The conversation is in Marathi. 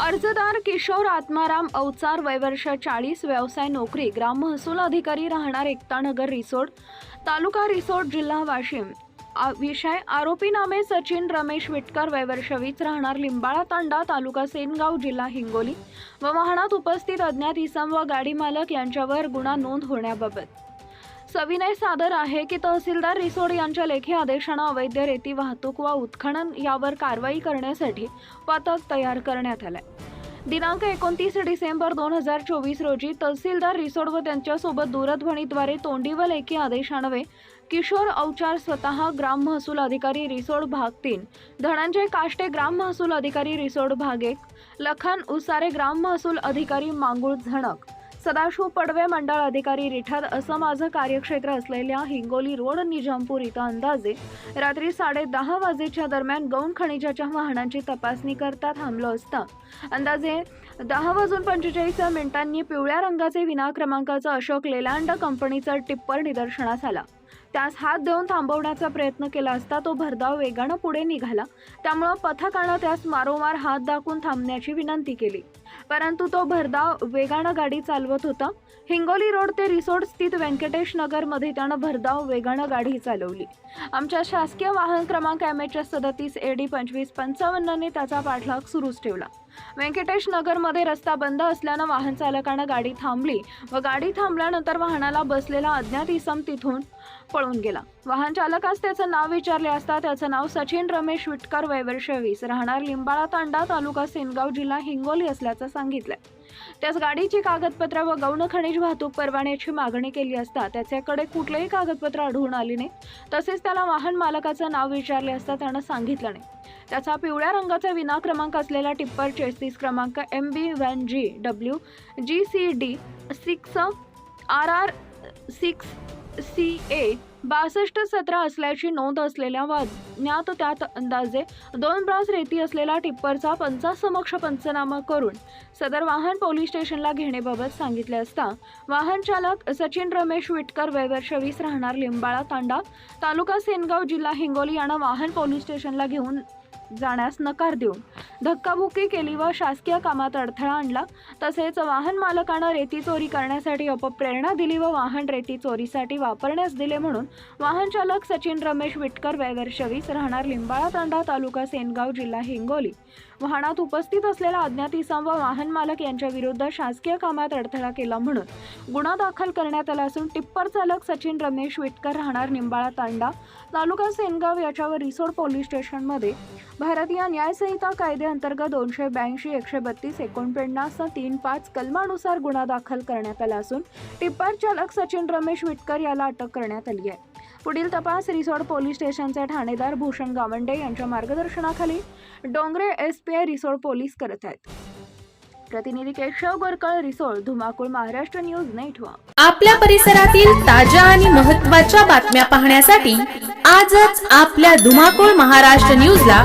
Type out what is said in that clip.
अर्जदार किशोर आत्माराम अवचार वयवर्ष चाळीस व्यवसाय नोकरी ग्राम महसूल अधिकारी राहणार एकतानगर रिसोड तालुका रिसोड जिल्हा वाशिम. विषय आरोपी नामे सचिन रमेश विटकर वयवर्ष वीस राहणार लिंबाळा तांडा तालुका सेनगाव जिल्हा हिंगोली. व वाहनात उपस्थित अज्ञात इसम व गाडी मालक यांच्यावर गुन्हा नोंद होण्याबाबत. सविनय सादर आहे की तहसीलदार रिसोड यांच्या लेखी आदेशानं अवैध रेती वाहतूक व उत्खनन यावर कारवाई करण्यासाठी पथक तयार करण्यात आलंय. दिनांक एकोणतीस डिसेंबर दोन हजार चोवीस रोजी तहसीलदार रिसोड व त्यांच्यासोबत दूरध्वनीद्वारे तोंडी व लेखी आदेशानवे किशोर अवचार स्वतः ग्राम महसूल अधिकारी रिसोड भाग तीन धनंजय काष्टे ग्राम महसूल अधिकारी रिसोड भाग एक लखन उसारे ग्राम महसूल अधिकारी मांगुळ झणक सदाशिव पडवे मंडळ अधिकारी रिठाद असं माझं कार्यक्षेत्र असलेल्या हिंगोली रोड निजामपूर इथं अंदाजे रात्री साडे दहा वाजेच्या दरम्यान गौण खनिजाच्या वाहनांची तपासणी करता थांबलो असता. अंदाजे दहा वाजून पंचेचाळीस मिनिटांनी पिवळ्या रंगाचे विना क्रमांकाचं अशोक लेलांड कंपनीचा टिप्पर निदर्शनास आला. त्यास हात देऊन थांबवण्याचा प्रयत्न केला असता तो भरधाव वेगानं पुढे निघाला. त्यामुळं पथकानं त्यास मारोमार हात दाखवून थांबण्याची विनंती केली. परंतु तो भरधाव वेगानं गाडी चालवत होता. हिंगोली रोड ते रिसोर्ट स्थित व्यंकटेश नगरमध्ये त्यानं भरधाव वेगानं गाडी चालवली. आमच्या शासकीय वाहन क्रमांक एम एच एस सदतीस ए डी पंचवीस पंचावन्नने त्याचा पाठलाग सुरूच ठेवला. व्यंकटेश नगरमध्ये रस्ता बंद असल्यानं वाहन चालकानं गाडी थांबली व गाडी थांबल्यानंतर वाहनाला बसलेला अज्ञात इसम तिथून पळून गेला. वाहन चालकास त्याचं नाव विचारले असता त्याचं नाव सचिन रमेश विटकर वयवर्ष वीस राहणार लिंबाळा तांडा तालुका सेनगाव जिल्हा हिंगोली असल्याचं सांगितलंय. त्याच गाडीची कागदपत्र व गौण खनिज वाहतूक परवान्याची मागणी केली असता त्याच्याकडे कुठलेही कागदपत्र आढळून आली नाही. तसेच त्याला वाहन मालकाचं नाव विचारले असता त्यानं सांगितलं नाही. त्याचा पिवळ्या रंगाचा विना क्रमांक असलेला टिप्पर चेस्तीस क्रमांक M B one G W G C D six R R six C A बासष्ट सतरा असल्याची नोंद असलेल्या वा ज्ञात त्यात अंदाजे दोन ब्रास रेती असलेला टिप्परचा पंचासमक्ष पंचनामा करून सदर वाहन पोलीस स्टेशनला घेण्याबाबत सांगितले असता वाहन चालक सचिन रमेश विटकर वयवर्ष वीस राहणार लिंबाळा तांडा तालुका सेनगाव जिल्हा हिंगोली यानं वाहन पोलीस स्टेशनला घेऊन जाण्यास नकार देऊन धक्काबुक्की केली व शासकीय कामात अडथळा आणला. तसेच वाहन मालकानं रेती चोरी करण्यासाठी अपप्रेरणा दिली व वाहन रेती चोरीसाठी वापरण्यास दिले म्हणून वाहन चालक सचिन रमेश विटकर वयवर्ष राहणार लिंबाळा तांडा तालुका सेनगाव जिल्हा हिंगोली. वाहनात उपस्थित असलेला अज्ञात इसम व वाहन मालक यांच्या विरुद्ध शासकीय कामात अडथळा केला म्हणून गुन्हा दाखल करण्यात आला असून टिप्पर चालक सचिन रमेश विटकर राहणार निंबाळा तांडा. तालुका सेनगाव याच्यावर रिसोड पोलीस स्टेशनमध्ये भारतीय न्यायसंहिता कायद्याअंतर्गत दोनशे ब्याऐंशी एकशे बत्तीस एकोणपन्नास तीन पाच कलमानुसार गुन्हा दाखल करण्यात आला असून टिप्पर चालक सचिन रमेश विटकर याला अटक करण्यात आली आहे. पुढील तपास रिसोड पोलीस स्टेशनचे ठाणेदार भूषण गावंडे यांच्या मार्गदर्शनाखाली Dongre S P I Risod police करत आहेत. प्रतिनिधी केशव गोरकळ रिसोड धुमाकूळ महाराष्ट्र न्यूज नेटवर्क आपल्या परिसरातील ताज्या आणि महत्त्वाच्या बातम्या पाहण्यासाठी आजच आपल्या धुमाकूळ महाराष्ट्र न्यूजला